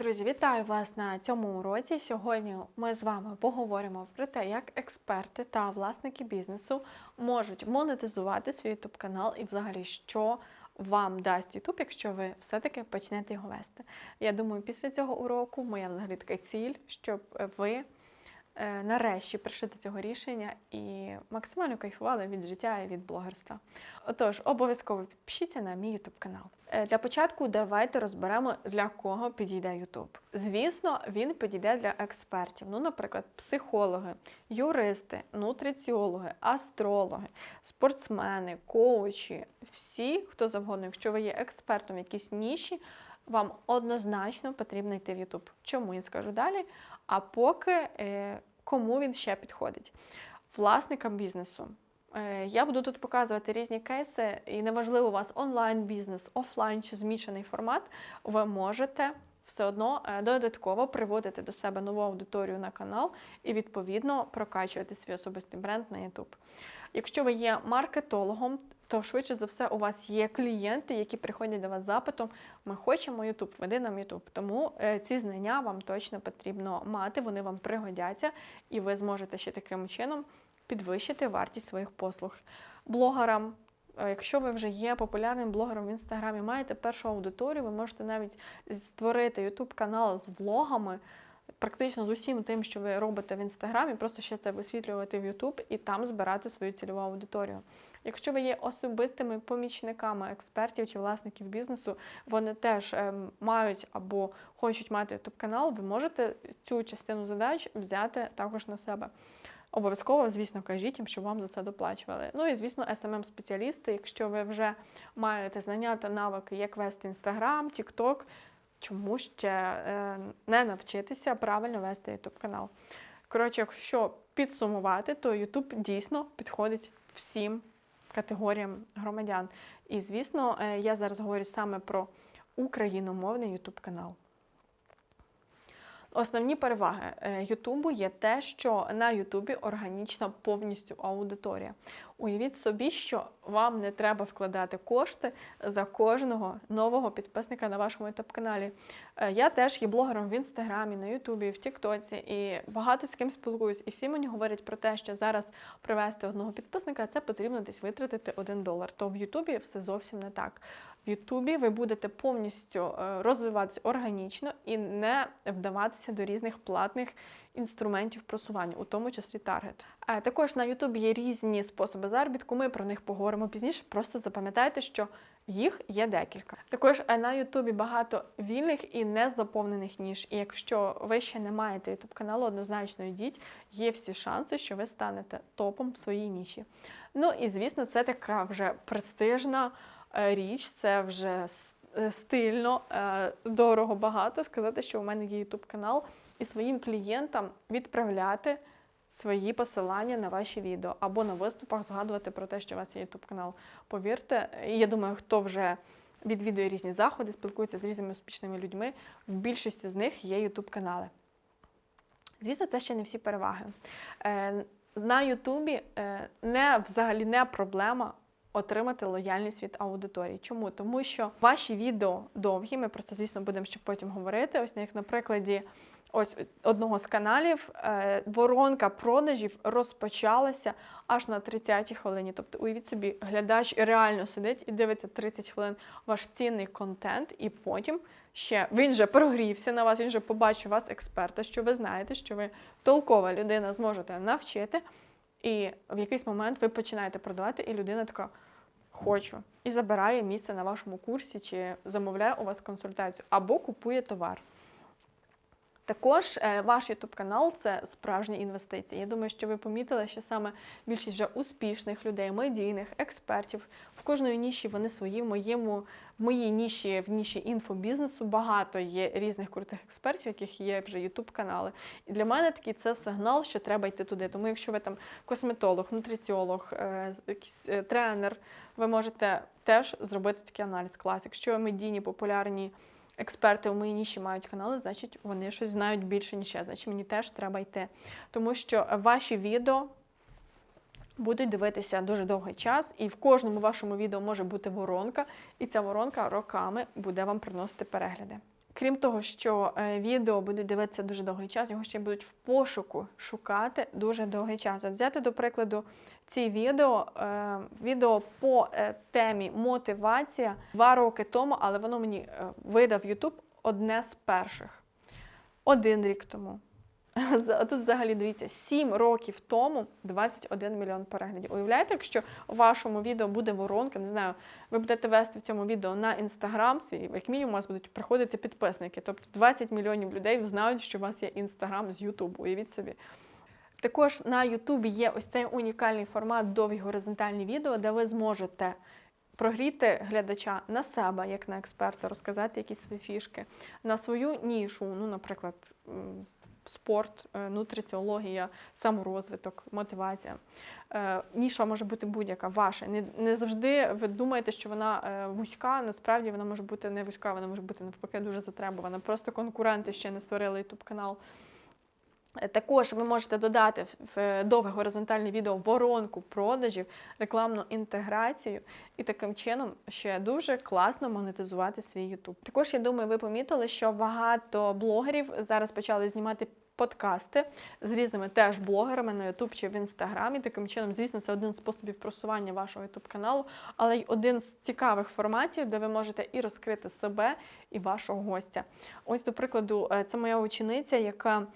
Друзі, вітаю вас на цьому уроці. Сьогодні ми з вами поговоримо про те, як експерти та власники бізнесу можуть монетизувати свій YouTube канал і взагалі що вам дасть YouTube, якщо ви все-таки почнете його вести. Я думаю, після цього уроку моя взагалі така ціль, щоб ви нарешті прийшли до цього рішення і максимально кайфували від життя і від блогерства. Отож, обов'язково підпишіться на мій YouTube канал. Е, Для початку давайте розберемо, для кого підійде YouTube. Звісно, він підійде для експертів. Ну, наприклад, психологи, юристи, нутриціологи, астрологи, спортсмени, коучі, всі, хто завгодно, якщо ви є експертом в якійсь ніші, вам однозначно потрібно йти в YouTube. Чому я скажу далі? А поки е, кому він ще підходить? Власникам бізнесу. Е, Я буду тут показувати різні кейси, і неважливо, у вас онлайн-бізнес, офлайн чи змішаний формат, ви можете все одно е, додатково приводити до себе нову аудиторію на канал і, відповідно, прокачувати свій особистий бренд на YouTube. Якщо ви є маркетологом, то швидше за все у вас є клієнти, які приходять до вас запитом: ми хочемо YouTube, веди нам YouTube. Тому е, ці знання вам точно потрібно мати, вони вам пригодяться, і ви зможете ще таким чином підвищити вартість своїх послуг. Блогерам, е, якщо ви вже є популярним блогером в інстаграмі, маєте першу аудиторію, ви можете навіть створити YouTube канал з влогами. Практично з усім тим, що ви робите в інстаграмі, просто ще це висвітлювати в YouTube і там збирати свою цільову аудиторію. Якщо ви є особистими помічниками експертів чи власників бізнесу, вони теж ем, мають або хочуть мати YouTube канал, ви можете цю частину задач взяти також на себе. Обов'язково, звісно, кажіть їм, щоб вам за це доплачували. Ну і звісно, smm спеціалісти якщо ви вже маєте знання та навики, як вести Instagram, TikTok, чому ще е, не навчитися правильно вести YouTube канал. Коротше, якщо підсумувати, то YouTube дійсно підходить всім категоріям громадян. І, звісно, е, я зараз говорю саме про україномовний YouTube канал. Основні переваги е, Ютубу є те, що на Ютубі органічна повністю аудиторія. Уявіть собі, що вам не треба вкладати кошти за кожного нового підписника на вашому ютуб-каналі. Е, Я теж є блогером в інстаграмі, на Ютубі, в Тіктоці і багато з ким спілкуюсь. І всі мені говорять про те, що зараз привести одного підписника це потрібно десь витратити один долар. То в Ютубі все зовсім не так. В Ютубі ви будете повністю е, розвиватися органічно і не вдаватися до різних платних інструментів просування, у тому числі таргет. Е, Також на Ютубі є різні способи заробітку. Ми про них поговоримо пізніше. Просто запам'ятайте, що їх є декілька. Також е, на Ютубі багато вільних і незаповнених ніж. І якщо ви ще не маєте Ютуб каналу, однозначно йдіть, є всі шанси, що ви станете топом в своїй ніші. Ну і звісно, це така вже престижна річ, це вже е, стильно, е, дорого багато сказати, що у мене є Ютуб канал, і своїм клієнтам відправляти свої посилання на ваші відео або на виступах згадувати про те, що у вас є YouTube канал. Повірте, я думаю, хто вже відвідує різні заходи, спілкується з різними успішними людьми, в більшості з них є YouTube канали. Звісно, це ще не всі переваги. Е, На Ютубі е, не взагалі не проблема отримати лояльність від аудиторії. Чому? Тому що ваші відео довгі, ми про це, звісно, будемо ще потім говорити. Ось як на прикладі ось одного з каналів е, воронка продажів розпочалася аж на 30-й хвилині. Тобто, уявіть собі, глядач реально сидить і дивиться 30 хвилин ваш цінний контент, і потім ще він же прогрівся на вас, він же побачив вас, експерта, що ви знаєте, що ви толкова людина зможете навчити. І в якийсь момент ви починаєте продавати, і людина така хочу і забирає місце на вашому курсі, чи замовляє у вас консультацію, або купує товар. Також е, ваш YouTube канал це справжні інвестиції. Я думаю, що ви помітили, що саме більшість вже успішних людей, медійних, експертів в кожної ніші вони свої. В моєму в моїй ніші, в ніші інфобізнесу багато є різних крутих експертів, яких є вже YouTube канали. І для мене такий це сигнал, що треба йти туди. Тому, якщо ви там косметолог, нутриціолог, е, якийсь е, тренер, ви можете теж зробити такий аналіз клас. Якщо медійні, популярні експерти у моїй ніші мають канали, значить вони щось знають більше, ніж я. Значить, мені теж треба йти. Тому що ваші відео будуть дивитися дуже довгий час, і в кожному вашому відео може бути воронка, і ця воронка роками буде вам приносити перегляди. Крім того, що е, відео будуть дивитися дуже довгий час, його ще будуть в пошуку шукати дуже довгий час. От взяти, до прикладу, ці відео, е, відео по е, темі мотивація два роки тому, але воно мені видав YouTube одне з перших. Один рік тому. Тут взагалі дивіться, 7 років тому 21 мільйон переглядів. Уявляєте, якщо у вашому відео буде воронка, не знаю, ви будете вести в цьому відео на інстаграм свій, як мінімум у вас будуть приходити підписники. Тобто 20 мільйонів людей знають, що у вас є інстаграм з Ютубу. Уявіть собі. Також на Ютубі є ось цей унікальний формат довгі горизонтальні відео, де ви зможете прогріти глядача на себе, як на експерта, розказати якісь свої фішки, на свою нішу, ну, наприклад, спорт, е, нутриціологія, саморозвиток, мотивація. Е, Ніша може бути будь-яка ваша. Не, не завжди ви думаєте, що вона е, вузька. Насправді вона може бути не вузька, вона може бути навпаки дуже затребувана. Просто конкуренти ще не створили youtube канал. Е, Також ви можете додати в- довге горизонтальне відео воронку продажів, рекламну інтеграцію і таким чином ще дуже класно монетизувати свій YouTube. Також я думаю, ви помітили, що багато блогерів зараз почали знімати подкасти з різними теж блогерами на YouTube чи в Інстаграмі. Таким чином, звісно, це один з способів просування вашого YouTube каналу, але й один з цікавих форматів, де ви можете і розкрити себе, і вашого гостя. Ось, до прикладу, е, це моя учениця, яка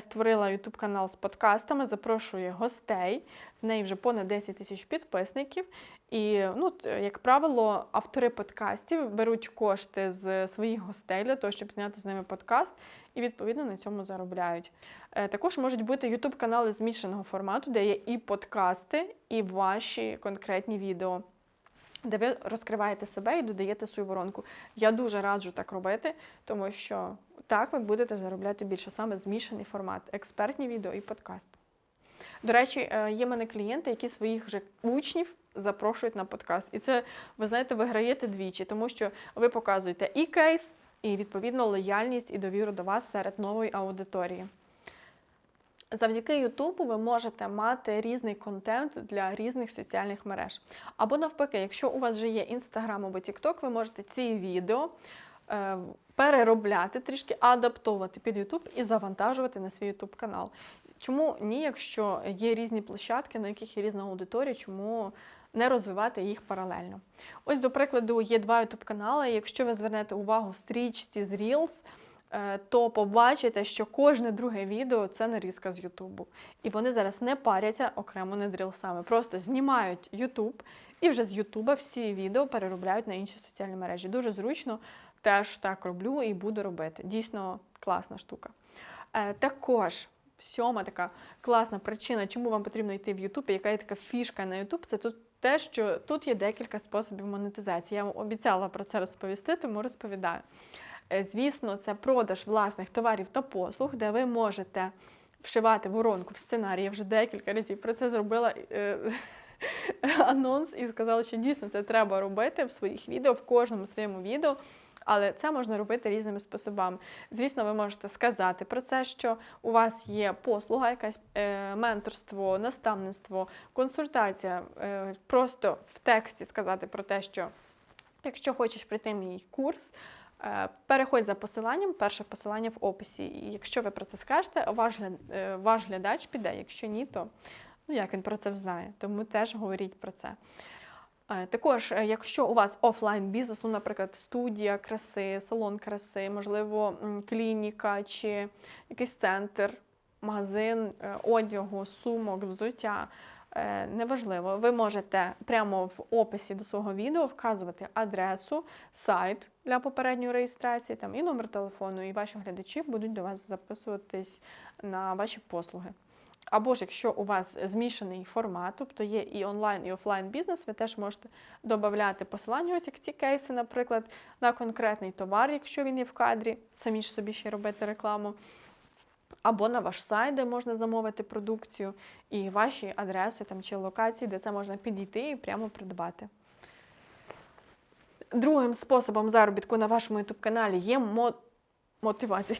створила YouTube канал з подкастами, запрошує гостей. В неї вже понад 10 тисяч підписників. І, ну, як правило, автори подкастів беруть кошти з своїх гостей для того, щоб зняти з ними подкаст, і відповідно на цьому заробляють. Е, Також можуть бути YouTube канали змішаного формату, де є і подкасти, і ваші конкретні відео. Де ви розкриваєте себе і додаєте свою воронку. Я дуже раджу так робити, тому що так ви будете заробляти більше саме змішаний формат, експертні відео і подкаст. До речі, е, є в мене клієнти, які своїх же учнів запрошують на подкаст. І це, ви знаєте, виграєте двічі, тому що ви показуєте і кейс, і відповідно лояльність і довіру до вас серед нової аудиторії. Завдяки Ютубу ви можете мати різний контент для різних соціальних мереж. Або навпаки, якщо у вас вже є Інстаграм або Тікток, ви можете ці відео е, переробляти, трішки адаптовувати під Ютуб і завантажувати на свій Ютуб канал. Чому ні, якщо є різні площадки, на яких є різна аудиторія, чому не розвивати їх паралельно? Ось, до прикладу, є два Ютуб канали. Якщо ви звернете увагу в стрічці з Reels, е, то побачите, що кожне друге відео це нарізка з Ютубу. І вони зараз не паряться окремо над рілсами. Просто знімають Ютуб і вже з Ютуба всі відео переробляють на інші соціальні мережі. Дуже зручно, теж так роблю і буду робити. Дійсно класна штука. Е, Також сьома така класна причина, чому вам потрібно йти в Ютуб, яка є така фішка на Ютуб, це тут те, що тут є декілька способів монетизації. Я вам обіцяла про це розповісти, тому розповідаю. Е, Звісно, це продаж власних товарів та послуг, де ви можете вшивати воронку в сценарій. Я вже декілька разів про це зробила е, анонс і сказала, що дійсно це треба робити в своїх відео, в кожному своєму відео. Але це можна робити різними способами. Звісно, ви можете сказати про це, що у вас є послуга, якась е, менторство, наставництво, консультація. Е, просто в тексті сказати про те, що якщо хочеш прийти мій курс, е, переходь за посиланням, перше посилання в описі. І якщо ви про це скажете, ваш, е, ваш глядач піде. Якщо ні, то ну як він про це знає. Тому теж говоріть про це. Е, Також, е, якщо у вас офлайн бізнес, ну, наприклад, студія краси, салон краси, можливо, клініка чи якийсь центр, магазин е, одягу, сумок, взуття. Неважливо, ви можете прямо в описі до свого відео вказувати адресу, сайт для попередньої реєстрації, там і номер телефону, і ваші глядачі будуть до вас записуватись на ваші послуги. Або ж якщо у вас змішаний формат, тобто є і онлайн, і офлайн бізнес, ви теж можете додати посилання, ось як ці кейси, наприклад, на конкретний товар, якщо він є в кадрі, самі ж собі ще робити рекламу. Або на ваш сайт, де можна замовити продукцію, і ваші адреси там, чи локації, де це можна підійти і прямо придбати. Другим способом заробітку на вашому youtube каналі є мо... мотивація.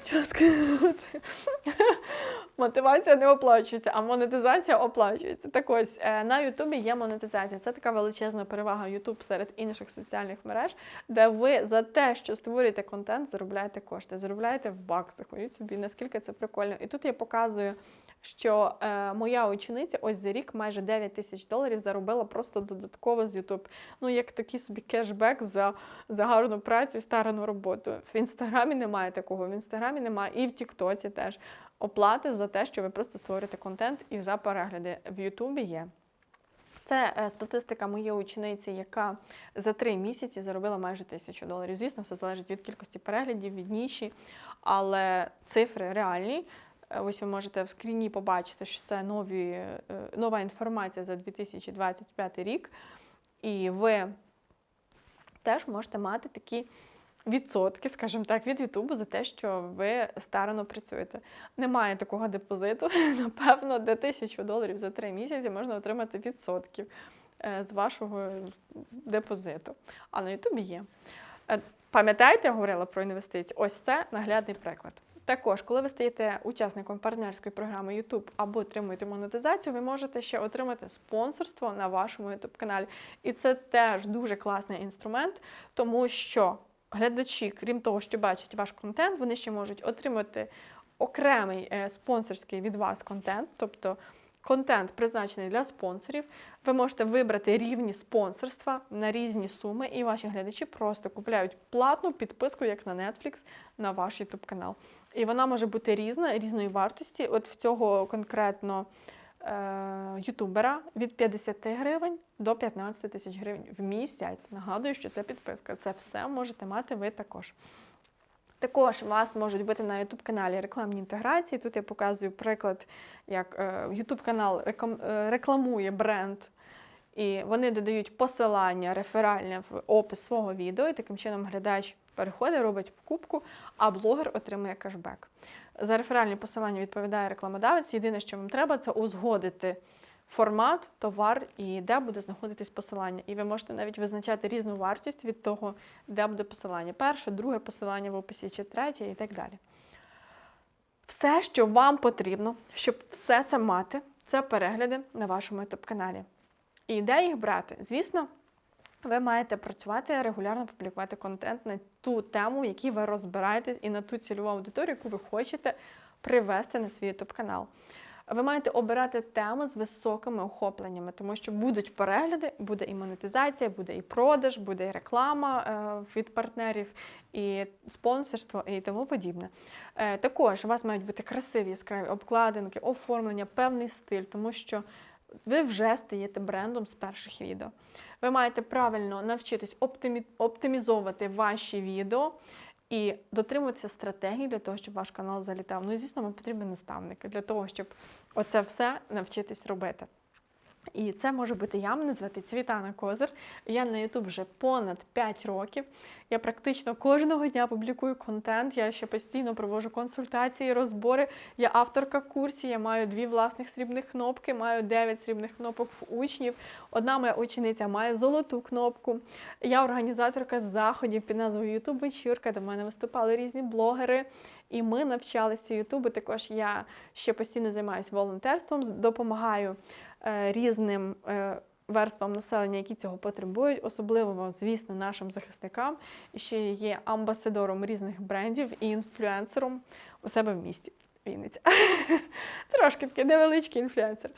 Мотивація не оплачується, а монетизація оплачується. Так ось е, на Ютубі є монетизація. Це така величезна перевага Ютуб серед інших соціальних мереж, де ви за те, що створюєте контент, заробляєте кошти, заробляєте в баксах. Уявіть собі, наскільки це прикольно. І тут я показую, що е, моя учениця ось за рік майже 9 тисяч доларів заробила просто додатково з Ютуб. Ну, як такий собі кешбек за, за гарну працю і старану роботу. В інстаграмі немає такого, в інстаграмі немає, і в Тіктоці теж оплати за те, що ви просто створюєте контент і за перегляди. В Ютубі є. Це е, статистика моєї учениці, яка за три місяці заробила майже тисячу доларів. Звісно, все залежить від кількості переглядів, від ніші, але цифри реальні. Е, Ось ви можете в скріні побачити, що це нові, е, нова інформація за 2025 рік. І ви теж можете мати такі відсотки, скажімо так, від Ютубу за те, що ви старано працюєте. Немає такого депозиту. Напевно, де тисячу доларів за три місяці можна отримати відсотків е, з вашого депозиту. А на Ютубі є. Е, Пам'ятаєте, я говорила про інвестиції? Ось це наглядний приклад. Також, коли ви стаєте учасником партнерської програми YouTube або отримуєте монетизацію, ви можете ще отримати спонсорство на вашому YouTube каналі. І це теж дуже класний інструмент, тому що глядачі, крім того, що бачать ваш контент, вони ще можуть отримати окремий е, спонсорський від вас контент, тобто контент призначений для спонсорів. Ви можете вибрати рівні спонсорства на різні суми, і ваші глядачі просто купляють платну підписку, як на Netflix, на ваш YouTube канал. І вона може бути різна, різної вартості. От в цього конкретно ютубера від 50 гривень до 15 тисяч гривень в місяць. Нагадую, що це підписка. Це все можете мати ви також. Також у вас можуть бути на YouTube каналі рекламні інтеграції. Тут я показую приклад, як е, YouTube канал е, рекламує бренд, і вони додають посилання реферальне в опис свого відео, і таким чином глядач переходить, робить покупку, а блогер отримує кешбек. За реферальні посилання відповідає рекламодавець. Єдине, що вам треба, це узгодити формат, товар і де буде знаходитись посилання. І ви можете навіть визначати різну вартість від того, де буде посилання. Перше, друге посилання в описі чи третє і так далі. Все, що вам потрібно, щоб все це мати, це перегляди на вашому youtube каналі. І де їх брати? Звісно, ви маєте працювати регулярно публікувати контент на ту тему, в якій ви розбираєтесь, і на ту цільову аудиторію, яку ви хочете привести на свій youtube канал. Ви маєте обирати теми з високими охопленнями, тому що будуть перегляди, буде і монетизація, буде і продаж, буде і реклама е, від партнерів, і спонсорство, і тому подібне. Е, також у вас мають бути красиві яскраві обкладинки, оформлення, певний стиль, тому що ви вже стаєте брендом з перших відео. Ви маєте правильно навчитись оптимі... оптимізовувати ваші відео і дотримуватися стратегії для того, щоб ваш канал залітав. Ну і звісно, вам потрібні наставники для того, щоб оце все навчитись робити. І це може бути я, мене звати Цвітана Козир. Я на YouTube вже понад 5 років. Я практично кожного дня публікую контент. Я ще постійно проводжу консультації, розбори. Я авторка курсів, я маю дві власних срібних кнопки, маю 9 срібних кнопок в учнів. Одна моя учениця має золоту кнопку. Я організаторка заходів під назвою YouTube вечірка, де мене виступали різні блогери. І ми навчалися Ютубу. Також я ще постійно займаюся волонтерством, допомагаю різним е, верствам населення, які цього потребують, особливо, звісно, нашим захисникам. І ще є амбасадором різних брендів і інфлюенсером у себе в місті. Вінниця. Трошки такий невеличкий інфлюенсер.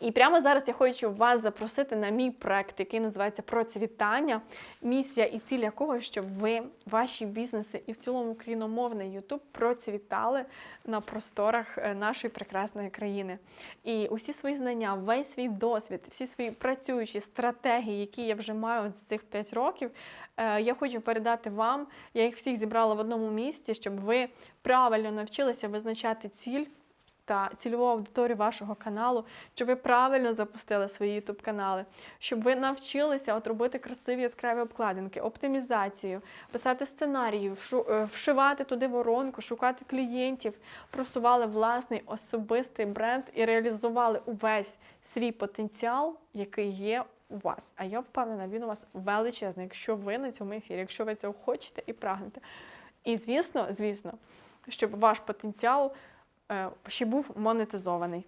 І прямо зараз я хочу вас запросити на мій проект, який називається Процвітання, місія і ціль якого, щоб ви, ваші бізнеси і в цілому україномовний Ютуб процвітали на просторах е, нашої прекрасної країни. І усі свої знання, весь свій досвід, всі свої працюючі стратегії, які я вже маю з цих 5 років, е, я хочу передати вам. Я їх всіх зібрала в одному місці, щоб ви правильно навчилися визначати ціль та цільову аудиторію вашого каналу, щоб ви правильно запустили свої youtube канали, щоб ви навчилися от робити красиві яскраві обкладинки, оптимізацію, писати сценарії, е, вшивати туди воронку, шукати клієнтів, просували власний особистий бренд і реалізували увесь свій потенціал, який є у вас. А я впевнена, він у вас величезний, якщо ви на цьому ефірі, якщо ви цього хочете і прагнете. І звісно, звісно, щоб ваш потенціал ще був монетизований.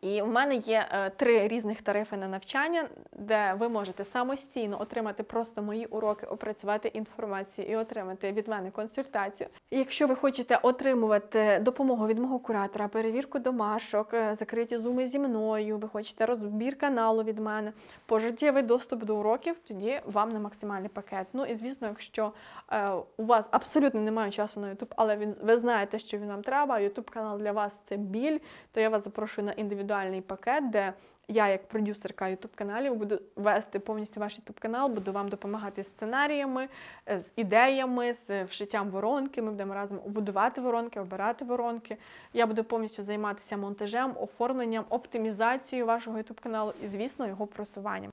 І в мене є е, три різних тарифи на навчання, де ви можете самостійно отримати просто мої уроки, опрацювати інформацію і отримати від мене консультацію. Якщо ви хочете отримувати допомогу від мого куратора, перевірку домашок, е, закриті зуми зі мною, ви хочете розбір каналу від мене, пожиттєвий доступ до уроків, тоді вам на максимальний пакет. Ну і звісно, якщо е, у вас абсолютно немає часу на YouTube, але він ви знаєте, що він вам треба. а YouTube канал для вас це біль, то я вас запрошую на індивідуальний пакет, де я, як продюсерка youtube каналів, буду вести повністю ваш youtube канал, буду вам допомагати з сценаріями, е, з ідеями, з вшиттям воронки. Ми будемо разом будувати воронки, обирати воронки. Я буду повністю займатися монтажем, оформленням, оптимізацією вашого youtube каналу і, звісно, його просуванням.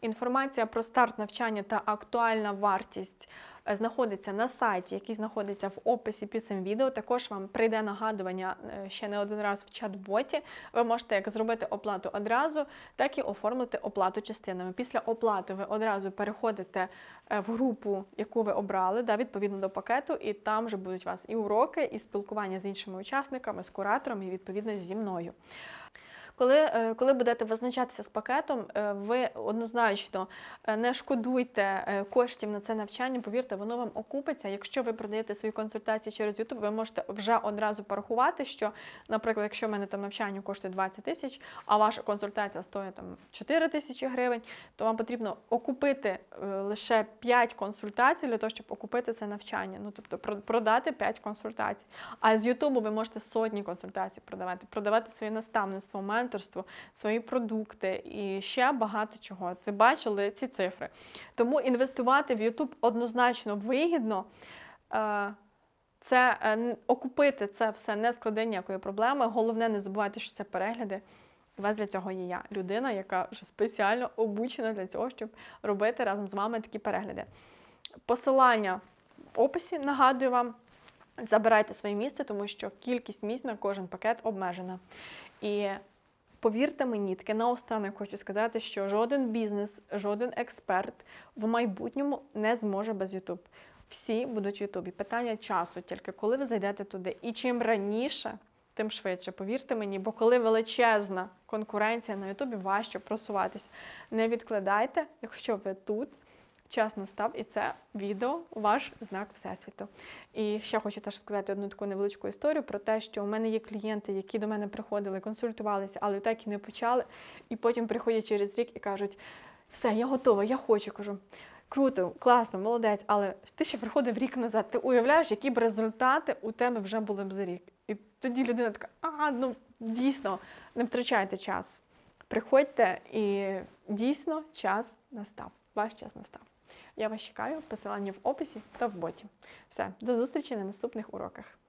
Інформація про старт навчання та актуальна вартість е, знаходиться на сайті, який знаходиться в описі під цим відео. Також вам прийде нагадування е, ще не один раз в чат-боті. Ви можете як зробити оплату одразу, так і оформити оплату частинами. Після оплати ви одразу переходите е, в групу, яку ви обрали, да, відповідно до пакету, і там вже будуть у вас і уроки, і спілкування з іншими учасниками, з куратором, і відповідно зі мною. Коли е, коли будете визначатися з пакетом, е, ви однозначно е, не шкодуйте коштів на це навчання, повірте, воно вам окупиться. Якщо ви продаєте свої консультації через YouTube, ви можете вже одразу порахувати, що, наприклад, якщо в мене там навчання коштує 20 тисяч, а ваша консультація стоїть там 4 тисячі гривень, то вам потрібно окупити лише 5 консультацій для того, щоб окупити це навчання. Ну тобто продати 5 консультацій. А з YouTube ви можете сотні консультацій продавати, продавати своє наставництво менторство, свої продукти і ще багато чого. Ви бачили ці цифри. Тому інвестувати в YouTube однозначно вигідно. Е, це е, окупити це все не складе ніякої проблеми. Головне, не забувайте, що це перегляди. У вас для цього є я, людина, яка вже спеціально обучена для цього, щоб робити разом з вами такі перегляди. Посилання в описі нагадую вам. Забирайте своє місце, тому що кількість місць на кожен пакет обмежена. І Повірте мені, таке наостанок хочу сказати, що жоден бізнес, жоден експерт в майбутньому не зможе без YouTube. Всі будуть в Ютубі. Питання часу, тільки коли ви зайдете туди. І чим раніше, тим швидше. Повірте мені, бо коли величезна конкуренція на Ютубі, важче просуватись. Не відкладайте, якщо ви тут час настав, і це відео ваш знак Всесвіту. І ще хочу теж сказати одну таку невеличку історію про те, що у мене є клієнти, які до мене приходили, консультувалися, але так і не почали. І потім приходять через рік і кажуть: все, я готова, я хочу. Кажу. Круто, класно, молодець, але ти ще приходив рік назад. Ти уявляєш, які б результати у тебе вже були б за рік. І тоді людина така, а ну дійсно, не втрачайте час. Приходьте і дійсно час настав. Ваш час настав. Я вас чекаю, посилання в описі та в боті. Все, до зустрічі на наступних уроках.